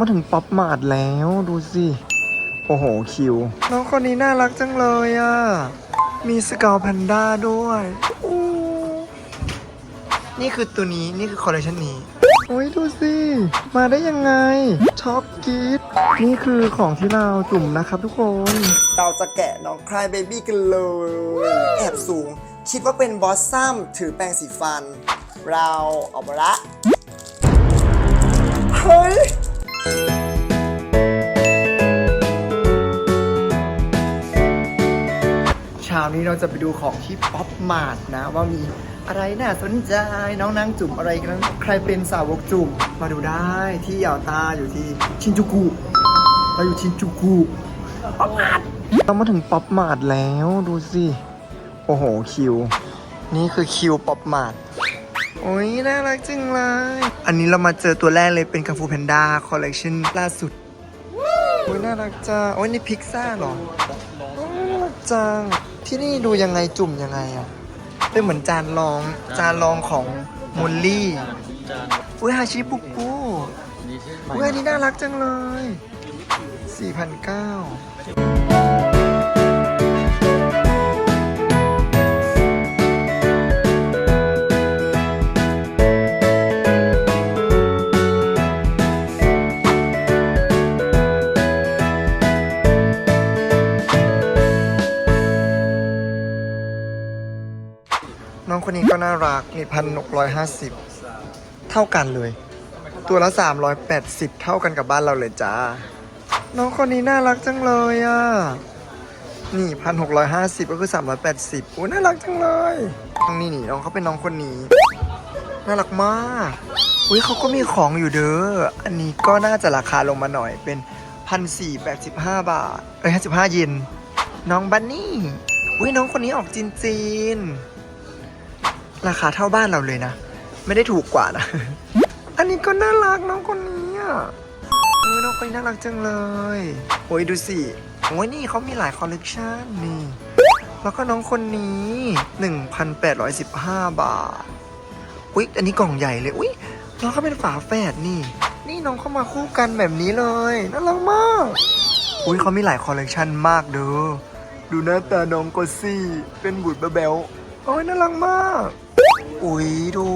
มาถึงป๊อปมาร์ทแล้วดูสิ โอ้โห คิว น้องคนนี้น่ารักจังเลยอะ มีสกาวแพนด้าด้วยนี่คือตัวนี้นี่คือคอลเลคชันนี้ โอ้ยดูสิ มาได้ยังไงช็อบกรีดนี่คือของที่เราจุ่มนะครับทุกคน เราจะแกะน้องคลายเบบี้กันเลย แอบสูง คิดว่าเป็นบอสซัมถือแปรงสีฟัน เราเอามาละ เฮ้ย ช้านี้เราจะไปดูของที่ป๊อปมาร์ทนะ ว่ามีอะไรน่าสนใจน้องนางจุ่มอะไรกันใครเป็นสาวกจุ่มมาดูได้ที่ยาวตาอยู่ที่ชินจูกุเราอยู่ชินจูกุป๊อปมาร์ทเรามาถึงป๊อปมาร์ทแล้วดูสิโอ้โหคิว นี่คือคิวป๊อปมาร์ทโอ้ยน่ารักจังเลย อันนี้เรามาเจอตัวแรกเลยเป็นกังฟูแพนด้าคอลเลคชันล่าสุดโอ้ยน่ารักจังโอ้ยนี่พิกซ่าหรอน่ารักจัง ที่นี่ดูยังไงจุ่มยังไงอะเป็นเหมือนจานรองจานรองของมอลลี่อุ้ยฮาชิปุกุอุ้ยอันนี้น่ารักจังเลย 4,900 คนนี้ก็น่ารักนี่พันหกร้อยห้าสิบเท่ากันเลย ตัวละสามร้อยแปดสิบเท่ากันกับบ้านเราเลยจ้า น้องคนนี้น่ารักจังเลยอะ นี่พันหกร้อยห้าสิบก็คือสามร้อยแปดสิบโอ้น่ารักจังเลยน้องนี่นี่น้องเขาเป็นน้องคนนี้ น่ารักมากอุ้ยเขาก็มีของอยู่เด้อ อันนี้ก็น่าจะราคาลงมาหน่อยเป็นพันสี่แปดสิบห้าบาทเอ้ยห้าสิบห้าเยนน้องบันนี่อุ้ยน้องคนนี้ออกจีนจีน ราคาเท่าบ้านเราเลยนะ ไม่ได้ถูกกว่านะ อันนี้ก็น่ารักน้องคนนี้อะโอ้ยน้องคนนี้น่ารักจังเลยโอ้ยดูสิโอ้ยนี่เขามีหลายคอลเลกชันนี่ แล้วก็น้องคนนี้ 1,815 บาท อุ๊ย อันนี้กล่องใหญ่เลย อุ๊ยน้องเขาเป็นฝาแฝดนี่ นี่น้องเข้ามาคู่กันแบบนี้เลยน่ารักมาก อุ๊ยเขามีหลายคอลเลกชันมากเด้อดูหน้าตาน้องกอซี่ เป็นบุตรแบ๊วๆโอ้ยน่ารักมาก อุ๊ยดู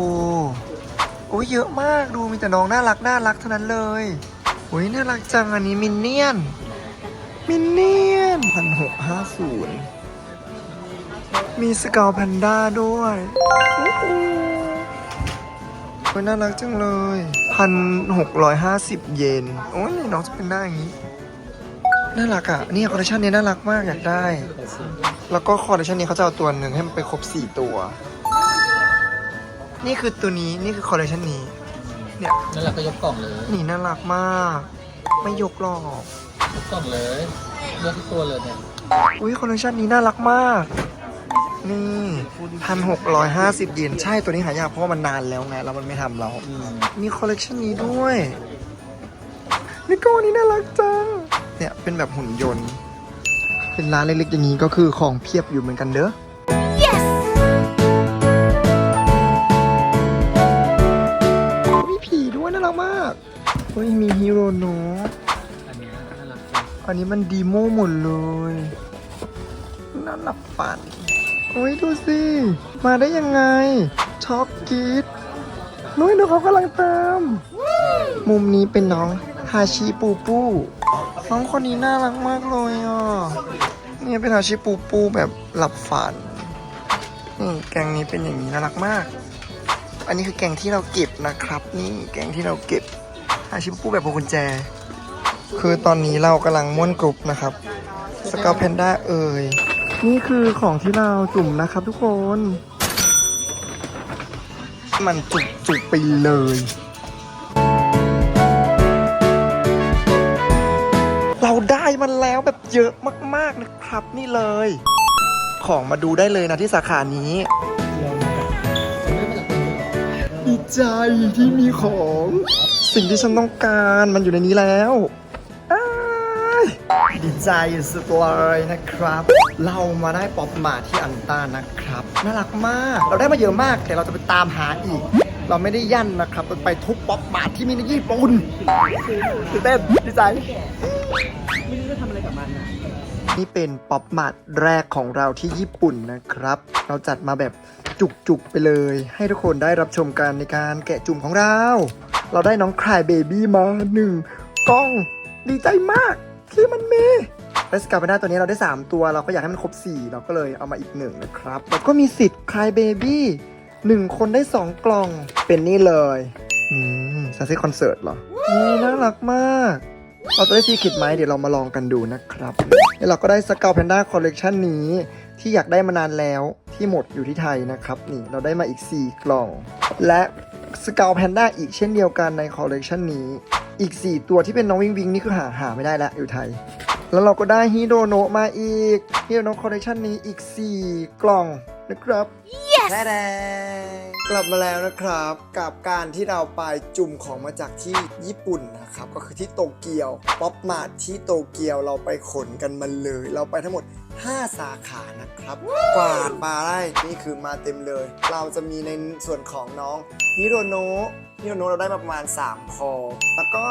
อุ๊ยเยอะมากดูมีแต่น้องน่ารักน่ารักเท่านั้นเลยอุ๊ยน่ารักจังอันนี้มินเนี่ยนมินเนี่ยนพันหกห้าศูนย์มีสกาวแพนด้าด้วยโอ้ยน่ารักจังเลยพันหกร้อยห้าสิบเยนโอ้ยน้องจะเป็นหน้าอย่างนี้น่ารักอะนี่คอลเลคชันนี้น่ารักมากอยากได้ แล้วก็คอลเลคชันนี้เขาจะเอาตัวหนึ่งให้มันไปครบสี่ตัว นี่คือตัวนี้นี่คือคอลเลคชันนี้ เนี่ย นั่นแหละก็ยกกล่องเลยนี่น่ารักมาก ไม่ยกหรอก ยกกล่องเลยเลือกทุกตัวเลยเนี่ยอุ้ยคอลเลคชันนี้น่ารักมาก นี่พันหกร้อยห้าสิบเยนใช่ตัวนี้หายากเพราะว่ามันนานแล้วไงแล้วมันไม่ทำเรา อืมมีคอลเลคชันนี้ด้วยนี่ก็อันนี้น่ารักจัง เนี่ยเป็นแบบหุ่นยนต์ เป็นร้านเล็กๆอย่างนี้ก็คือของเพียบอยู่เหมือนกันเด้อ เฮ้ยมีฮีโร่โนะอันเนี้ยน่ารักจังอันนี้มันดีโมหมดเลยน่าหลับฝันโอ้ยดูสิ มาได้ยังไงชอบกรีดนุ้ยดูเขากำลังตามมุมนี้เป็นน้องฮาชิปูปูน้องคนนี้น่ารักมากเลยอะ เนี่ยเป็นฮาชิปูปูแบบหลับฝัน นี่แกงนี้เป็นอย่างนี้น่ารักมาก อันนี้คือแกงที่เราเก็บนะครับ นี่แกงที่เราเก็บ ฮาชิปูปูแบบพวงกุญแจ คือตอนนี้เรากำลังม้วนกรุ๊ปนะครับสกาวแพนด้าเอ่ย นี่คือของที่เราจุ่มนะครับทุกคน มันจุกจุกๆไปเลย เราได้มันแล้วแบบเยอะมากๆนะครับนี่เลย ของมาดูได้เลยนะที่สาขานี้จะไม่มาจากตัวนี้หรอดีใจที่มีของ สิ่งที่ฉันต้องการมันอยู่ในนี้แล้วอ้ายดีใจสุดเลยนะครับ เรามาได้ป๊อปมาที่อันต้านะครับ น่ารักมาก เราได้มาเยอะมากแต่เราจะไปตามหาอีก เราไม่ได้ยั่นนะครับเราไปทุกป๊อปมาร์ทที่มีในญี่ปุ่นตื่นเต้นดีใจไม่รู้จะทำอะไรกับมันนะนี่เป็นป๊อปมาร์ทแรกของเราที่ญี่ปุ่นนะครับ เราจัดมาแบบจุกๆไปเลย ให้ทุกคนได้รับชมกันในการแกะจุ่มของเรา เราได้น้องคลายเบบี้มาหนึ่งกล้องดีใจมากที่มันมีเลสกาไปได้ตัวนี้เราได้ 3 ตัวเราก็อยากให้มันครบ 4 เราก็เลยเอามาอีกหนึ่งนะครับ แล้วก็มีสิทธิ์คลายเบบี้หนึ่งคนได้ 2 กล่องเป็นนี่เลยอืมซาเซ่คอนเสิร์ตเหรอนี่น่ารักมาก เราจะได้ซีคิดไหมเดี๋ยวเรามาลองกันดูนะครับแล้วเราก็ได้สกาวแพนด้าคอลเลกชันนี้ที่อยากได้มานานแล้วที่หมดอยู่ที่ไทยนะครับ นี่เราได้มาอีก 4 กล่อง และ สกาวแพนด้าอีกเช่นเดียวกันในคอลเลกชันนี้ อีก 4 ตัวที่เป็นน้องวิงวิงนี่คือหาหาไม่ได้แล้วอยู่ไทย แล้วเราก็ได้ฮิโดโนะมาอีกฮิโดโนะคอลเลกชันนี้อีก 4 กล่องนะครับ yes! แดกลับมาแล้วนะครับ กับการที่เราไปจุ่มของมาจากที่ญี่ปุ่นนะครับ ก็คือที่โตเกียว ป๊อปมาร์ทที่โตเกียวเราไปขนกันมาเลย เราไปทั้งหมด 5 สาขานะครับ กวาดมาได้นี่คือมาเต็มเลย เราจะมีในส่วนของน้องนิโรโนะนิโรโนะเราได้มาประมาณ3พอแล้วก็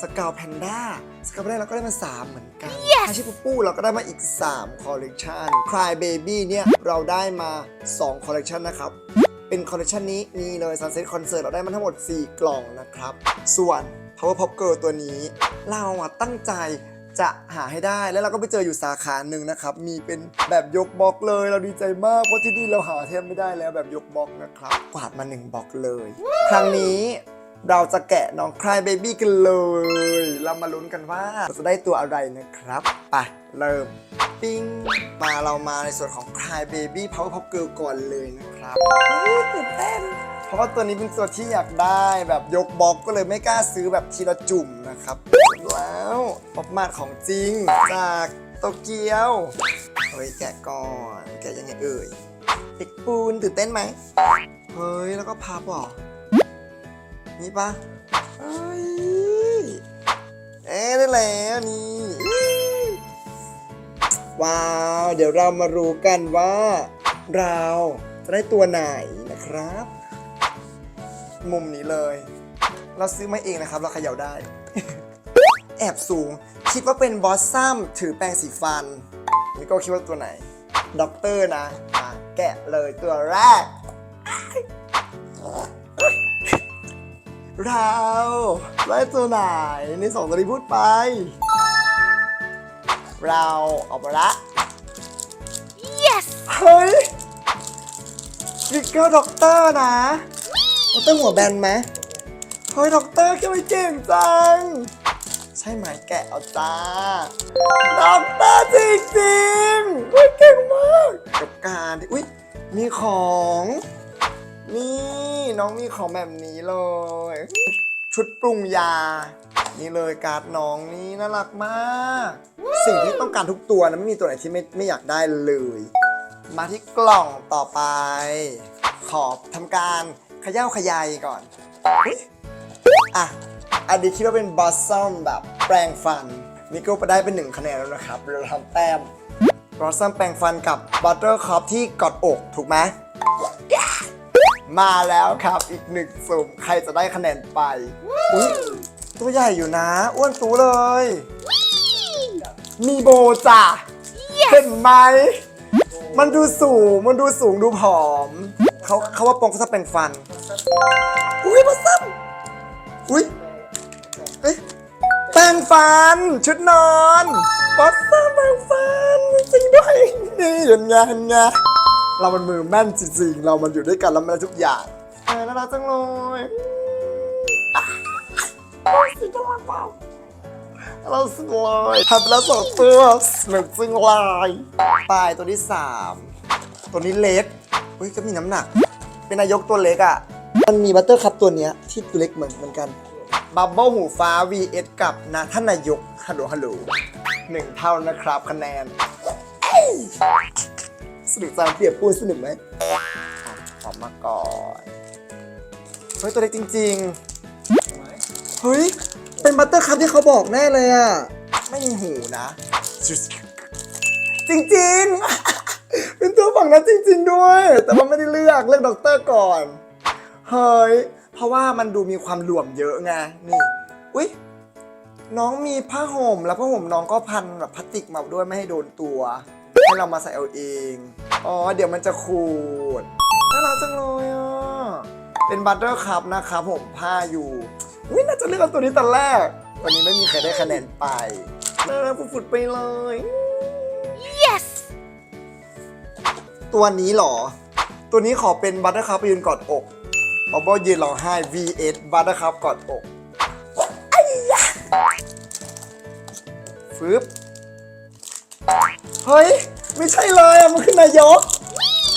สกาวแพนด้าสกาวแพนด้าเราก็ได้มา 3 เหมือนกันฮาชิปุปุเราก็ได้มาอีก 3 คอลเลกชัน Cry Baby เนี่ย เราได้มา 2 คอลเลกชันนะครับ เป็นคอลเลกชันนี้นี่เลย Sunset Concert เราได้มาทั้งหมด 4 กล่องนะครับ ส่วน Power Pop Girl ตัวนี้ เราอะตั้งใจ จะหาให้ได้แล้วเราก็ไปเจออยู่สาขาหนึ่งนะครับ มีเป็นแบบยกบล็อกเลย เราดีใจมากเพราะที่นี่เราหาแทบไม่ได้แล้วแบบยกบล็อกนะครับ กวาดมา1บล็อกเลย ครั้งนี้เราจะแกะน้อง Cry Baby กันเลย เรามาลุ้นกันว่าเราจะได้ตัวอะไรนะครับ ไป เริ่ม ปิ้ง มาเรามาในส่วนของ Cry Baby Power Pop Girl ก่อนเลยนะครับอุ๊ยตื่นเต้น เพราะว่าตัวนี้เป็นตัวที่อยากได้แบบยกบล็อกก็เลยไม่กล้าซื้อแบบทีละจุ่มนะ ครับแล้วป๊อปมาดของจริงจากโตเกียวเฮ้ยแกะก่อนแกะยังไงเอ่ยเด็กปูนตื่นเต้นไหมเฮ้ยแล้วก็พับหรอนี่ปะเฮ้ยเอ๊ได้แล้วนี่ว้าว เดี๋ยวเรามารู้กันว่า เราจะได้ตัวไหนนะครับ มุมนี้เลย เราซื้อมาเองนะครับ เราเขย่าได้ แอบสูง คิดว่าเป็นบอสซัมถือแปรงสีฟันนี่ก็คิดว่าตัวไหนด็อกเตอร์นะอะแกะเลยตัวแรก เราได้ตัวไหนในสองตัวที่พูดไป เราออกมาละ yes เฮ้ยวิกเกอร์ด็อกเตอร์นะด็อกเตอร์หัวแบนไหมเฮ้ยด็อกเตอร์แกไม่เก่งจังใช่ไหมแกะเอาจ้าดอกเตอร์จริงๆอุ้ยเก่งมากกับการที่อุ้ยมีของ นี่น้องมีของแบบนี้เลย ชุดปรุงยา นี่เลยการ์ดน้องนี่น่ารักมาก สิ่งที่ต้องการทุกตัวนะไม่มีตัวไหนที่ไม่ไม่อยากได้เลย มาที่กล่องต่อไป ขอทำการเขย่าขยายก่อนอุ๊ยอะอันนี้คิดว่าเป็นบอสซัมแบบ แปรงฟันมิโก้ไปได้เป็นหนึ่งคะแนนแล้วนะครับ เราทำแต้มบอสซัมแปรงฟันกับบัตเตอร์คอปที่กอดอกถูกไหมมาแล้วครับอีกหนึ่งสุ่มใครจะได้คะแนนไปอุ๊ยตัวใหญ่อยู่นะ อ้วนตูเลย มีโบจ้ะเห็นไหม มันดูสูง มันดูสูงดูผอม เขาเขาว่าปองเขาจะเป็นฟัน อุ้ยมาซ้ำอุ้ยเอ้ย แปรงฟัน ชุดนอนบอสซัมแปรงฟันจริงด้วยนี่เห็นไงเห็นไงเรามันมือแม่นจริงๆ เรามันอยู่ด้วยกันแล้วมันได้ทุกอย่างเออน่ารักจังเลยสิจังเลยเปล่าเราสึงเลยทำแล้วสองตัวหนึ่งซึ่งลายปลายตัวที่สามตัวนี้เล็กเฮ้ยก็มีน้ำหนัก เป็นนายกตัวเล็กอะ มันมีบัตเตอร์คัพตัวเนี้ยที่ตัวเล็กเหมือนเหมือนกัน บับเบิลหูฟ้า vs กับนะท่านนายกฮัลโหลฮัลโหลหนึ่งเท่านะครับคะแนนสนุกจังเปรียบปูนสนุกไหมอะอมาก่อน เฮ้ย ตัวเล็กจริง ๆ เฮ้ย เป็นบัตเตอร์คัพที่เขาบอกแน่เลยอะ ไม่มีหูนะ จริง ๆ เป็นตัวฝั่งนั้นจริง ๆ ด้วย แต่ว่าไม่ได้เลือก เลือกด็อกเตอร์ก่อน เฮ้ย เพราะว่ามันดูมีความหลวมเยอะไง นี่ อุ๊ย น้องมีผ้าห่ม แล้วผ้าห่มน้องก็พันแบบพลาสติกมาด้วยไม่ให้โดนตัว ให้เรามาใส่เอาเอง อ๋อ เดี๋ยวมันจะขูดน่ารักจังเลยอะ เป็นบัตเตอร์คัพนะครับผมผ้าอยู่อุ๊ยน่าจะเลือกเอาตัวนี้ตอนแรก วันนี้ไม่มีใครได้คะแนนไปน่ารักฝุดๆไปเลย Yes! ตัวนี้เหรอ ตัวนี้ขอเป็นบัตเตอร์คัพยืนกอดอก บอบยืนร้องไห้ vs บัตเตอร์คัพกอดอกไอ้ยะฟึบเฮ้ย ไม่ใช่เลยอะมันคือนายก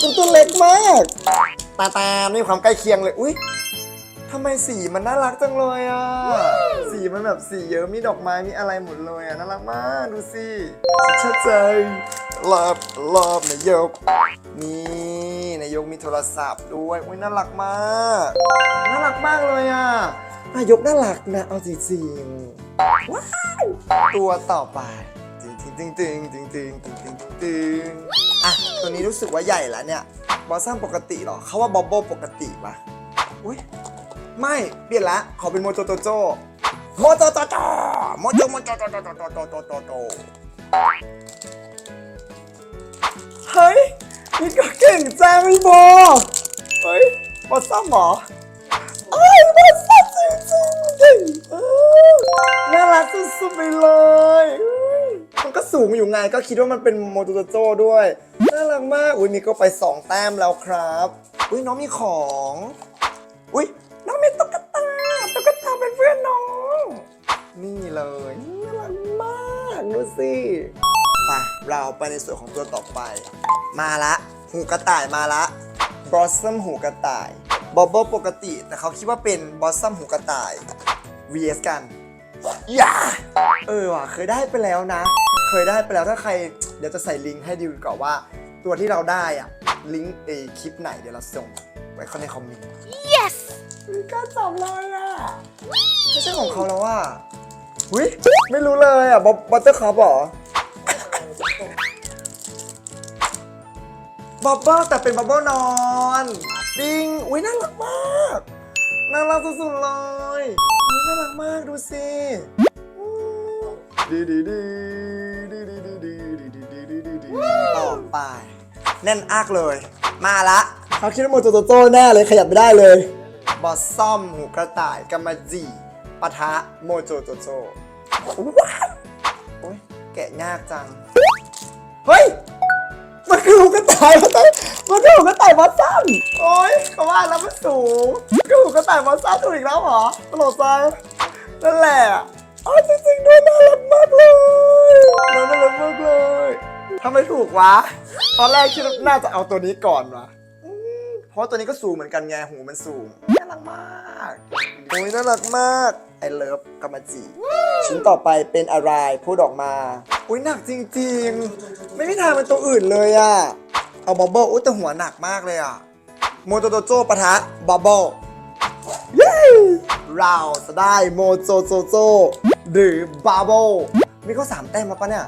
มันตัวเล็กมาก ตาตามีความใกล้เคียงเลย อุ้ยทำไมสีมันน่ารักจังเลยอะ สีมันแบบสีเยอะ มีดอกไม้ มีอะไรหมดเลยอะ น่ารักมาก ดูสิชัดใจรอบรอบนายก นี่นายกมีโทรศัพท์ด้วยอุ้ยน่ารักมากน่ารักมากเลยอะนายกน่ารักนะเอาจริงๆว้าวตัวต่อไปตึงตึงตึงตึงตึงตึงตึงตึงตึงอะตัวนี้รู้สึกว่าใหญ่แล้วเนี่ยบอสซัมปกติเหรอเขาว่าบอบโบปกติปะอุ้ยไม่เปลี่ยนละขอเป็นโมโจโจโจโมโจโจโจโมโจโมโจโจโจโจโจโจโจโจโจเฮ้ย นี่ก็เก่งจังพี่โบเฮ้ยบอสซัมหรอเอ้ยบอสซัมจริงๆเก่งน่ารักสุดๆไปเลยมันก็สูงอยู่ไงก็คิดว่ามันเป็นโมโจโจโจด้วยน่ารักมากอุ้ยมีก็ไปสองแต้มแล้วครับอุ้ยน้องมีของอุ้ยน้องมีตุ๊กตาตุ๊กตาเป็นเพื่อนน้อง นี่เลยน่ารักมากดูสิ ไปเราไปในส่วนของตัวต่อไป มาละหูกระต่ายมาละบอสซัมหูกระต่ายบอบเบิลปกติ แต่เขาคิดว่าเป็นบอสซัมหูกระต่าย vs กันอย่าเออว่ะเคยได้ไปแล้วนะ เคยได้ไปแล้วถ้าใครเดี๋ยวจะใส่ลิงก์ให้ดูก่อนว่า ตัวที่เราได้อะลิงก์เอคลิปไหนเดี๋ยวเราส่งไว้ข้างในคอมเมนต์ Yes! มีการจับเลยอะไม่ใช่ของเขาแล้วอะหุยไม่รู้เลยอะบ๊อบบัตเตอร์คัพหรอ บับเบิ้ลแต่เป็นบับเบิ้ลนอนดิงอุ้ยน่ารักมากน่ารักสุดๆเลยอุ้ยน่ารักมากดูสิดีดีดีดีดีดีดีดีดีดีดีดีดีต่อไปแน่นอักเลย มาละเขาคิดว่าโมโจโจโจแน่เลยขยับไม่ได้เลยบอสซ่อมหูกระต่ายกัมาจิปะทะโมโจโจโจว้าวโอ้ยแกะยากจัง เฮ้ย คือหูกระต่ายมันต้องมันคือหูกระต่ายบอสซัมโอ้ยเขาว่าแล้วมันสูงมันคือหูกระต่ายบอสซัมถูกอีกแล้วเหรอตลกจังนั่นแหละอ๋อจริงๆด้วยน่ารักมากเลยน่ารักมากเลยทำไมถูกวะ ตอนแรกคิดว่าน่าจะเอาตัวนี้ก่อนวะอืมเพราะตัวนี้ก็สูงเหมือนกันไงหูมันสูงน่ารักมากโอ้ยน่ารักมาก ไอเลิฟกามาจิชิ้นต่อไปเป็นอะไรพูดออกมา อุ้ยหนักจริงๆ ไม่มีทางเป็นตัวอื่นเลยอะเอาบับเบิ้ลอุ้ยแต่หัวหนักมากเลยอะโมโจโจโจปะทะบับเบิ้ลเย้เราจะได้โมโจโจโจหรือบับเบิ้ลมีเขาสามแต้มมาปะเนี่ย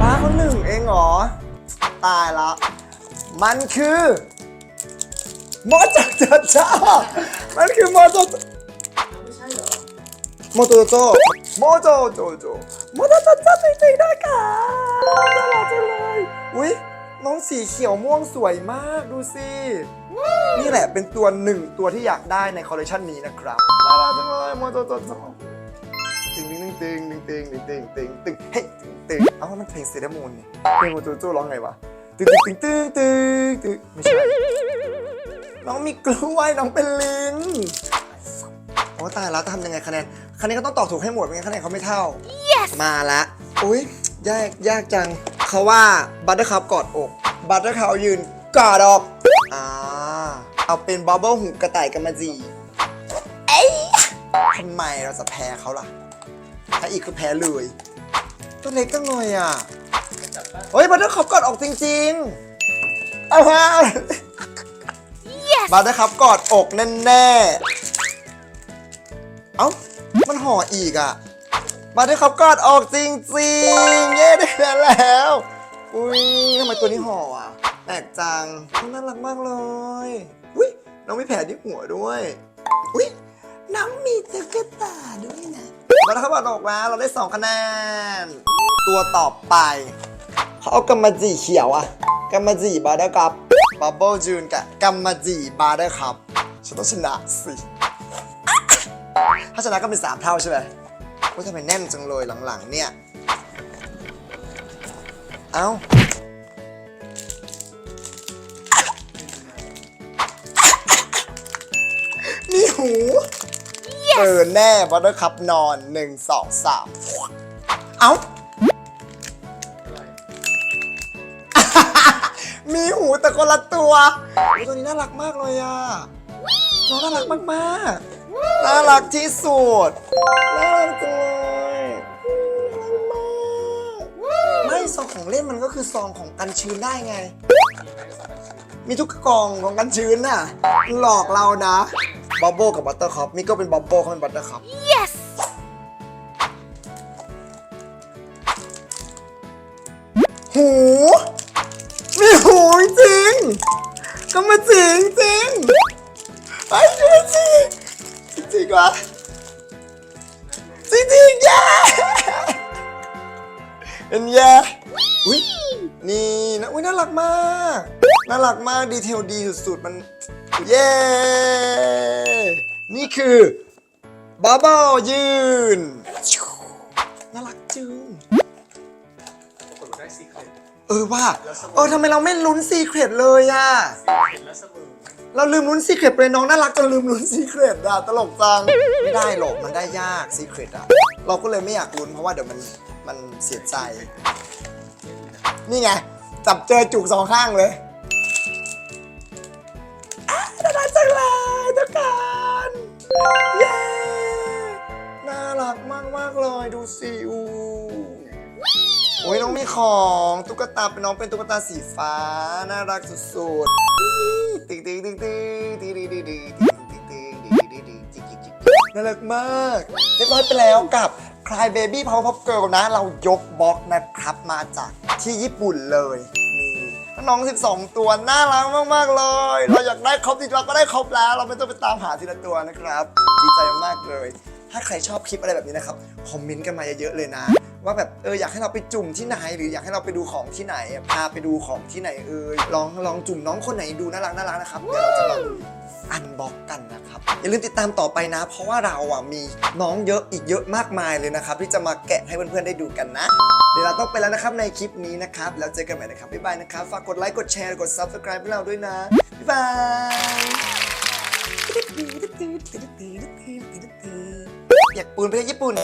ป้าเขาหนึ่งเองเหรอ ตายละ มันคือ โมโจโจโจมันคือโมโจ โมโจโจโมโจโจโจโมโจโจโจจริงๆด้วยค่ะน่ารักจังเลยอุ้ยน้องสีเขียวม่วงสวยมากดูสินี่แหละเป็นตัวหนึ่งตัวที่อยากได้ในคอลเลคชันนี้นะครับน่ารักจังเลยโมโจโจโจตึงตึงตึงตึงตึงตึงตึงตึงเฮ้ยตึงตึงเอ้ามันเพลงเซเลมูนนี่เพลงโมโจโจร้องไงวะตึงตึงตึงตึงตึงตึงไม่ใช่น้องมีกล้วยน้องเป็นลิ้นโอ้ตายแล้วจะทำยังไงคะแนน คะแนนก็ต้องตอบถูกให้หมดไม่งั้นคะแนนเขาไม่เท่า Yes! มาละอุ้ยยากยากจังเขาว่าบัตเตอร์คัพกอดอกบัตเตอร์คัพยืนกอดอกอ่าเอาเป็นบับเบิ้ลหูกระต่ายกันมาจีเอ้ยทำไมเราจะแพ้เขาล่ะ ถ้าอีกคือแพ้เลย ตัวเล็กจังเลยอะจับปะเฮ้ยบัตเตอร์คัพกอดอกจริงๆเอาฮะ Yes! บัตเตอร์คัพกอดอกแน่ๆเอ้า มันห่ออีกอะบัตเตอร์คัพกอดออกจริงๆ เย้ได้แล้ว อุ้ยทำไมตัวนี้ห่ออะ แปลกจังน่ารักมากเลย อุ้ยน้องมีแผลที่หัวด้วย อุ้ยน้องมีตุ๊กตาด้วยนะมาแล้วครับอออกมาเราได้สองคะแนน ตัวต่อไปเขาเอากำมะจีเขียวอะกำมะจีบาร์เดอร์กับบับเบิลจูนกับกำมะจีบาร์เดอร์ครับฉันต้องชนะสิ ถ้าชนะก็เป็นสามเท่าใช่ไหมว่าทำไมแน่นจังเลยหลังๆเนี่ย เอ้ามีหู เออแน่บัตเตอร์คัพนอนหนึ่งสองสามเอ้า มีหูแต่คนละตัวโอ้ยตัวนี้น่ารักมากเลยอะ น้องน่ารักมากๆ น่ารักที่สุด น่ารักจังเลยน่ารักมากไม่ซองของเล่นมันก็คือซองของกันชื้นได้ไง มีทุกกล่องของกันชื้นน่ะ หลอกเรานะบับเบิลกับบัตเตอร์คัพมิกก็เป็นบับเบิลเขาเป็นบัตเตอร์คัพ Yes! หูมีหูจริง ก็มาจริงจริงไอ้จริงจ ริงจริงวะจริงจริงแย่เป็นแย่อุ้ยนี่นะอุ้ยน่ารักมาก น่ารักมากดีเทลดีสุดๆมันเย้นี่คือบับเบิลยืน น่ารักจึงปรากฏว่าได้ซีเครตเออว่าเออทำไมเราไม่ลุ้นซีเครตเลยอะเห็นแล้วเสมอ เราลืมลุ้นซีเครตไปน้องน่ารักจนลืมลุ้นซีเครตอะตลกจังไม่ได้หรอกมันได้ยากซีเครตอะเราก็เลยไม่อยากลุ้นเพราะว่าเดี๋ยวมันมันเสียใจ นี่ไงจับเจอจุกสองข้างเลย ของตุ๊กตาเป็นน้องเป็นตุ๊กตาสีฟ้า น่ารักสุดๆติ๊งติ๊งติ๊งติ๊งติ๊งติ๊งติ๊งติ๊งติ๊งติ๊งติ๊งติ๊งติ๊งติ๊งติ๊งติ๊งติ๊งน่ารักมาก เรียบร้อยไปแล้วกับ Cry Baby Power Pop Girl นะ เรายกบล็อกนะครับมาจากที่ญี่ปุ่นเลยนี่น้อง 12 ตัวน่ารักมากๆเลย เราอยากได้ครบทีเราก็ได้ครบแล้ว เราไม่ต้องไปตามหาทีละตัวนะครับ ดีใจมากเลย ถ้าใครชอบคลิปอะไรแบบนี้นะครับ คอมเมนต์กันมาเยอะๆเลยนะ ว่าแบบเอออยากให้เราไปจุ่มที่ไหน หรืออยากให้เราไปดูของที่ไหนพาไปดูของที่ไหนเออลองลองจุ่มน้องคนไหนดูน่ารักน่ารักนะครับเดี๋ยวเราจะลองอันบ็อกกันนะครับ อย่าลืมติดตามต่อไปนะ เพราะว่าเราอะมีน้องเยอะอีกเยอะมากมายเลยนะครับ ที่จะมาแกะให้เพื่อนๆได้ดูกันนะ เดี๋ยวเราต้องไปแล้วนะครับในคลิปนี้นะครับ แล้วเจอกันใหม่นะครับ บ๊ายบายนะครับ ฝากกดไลค์กดแชร์กด subscribe ให้เราด้วยนะ บ๊ายบายอยากปูนไปเที่ยวญี่ปุ่น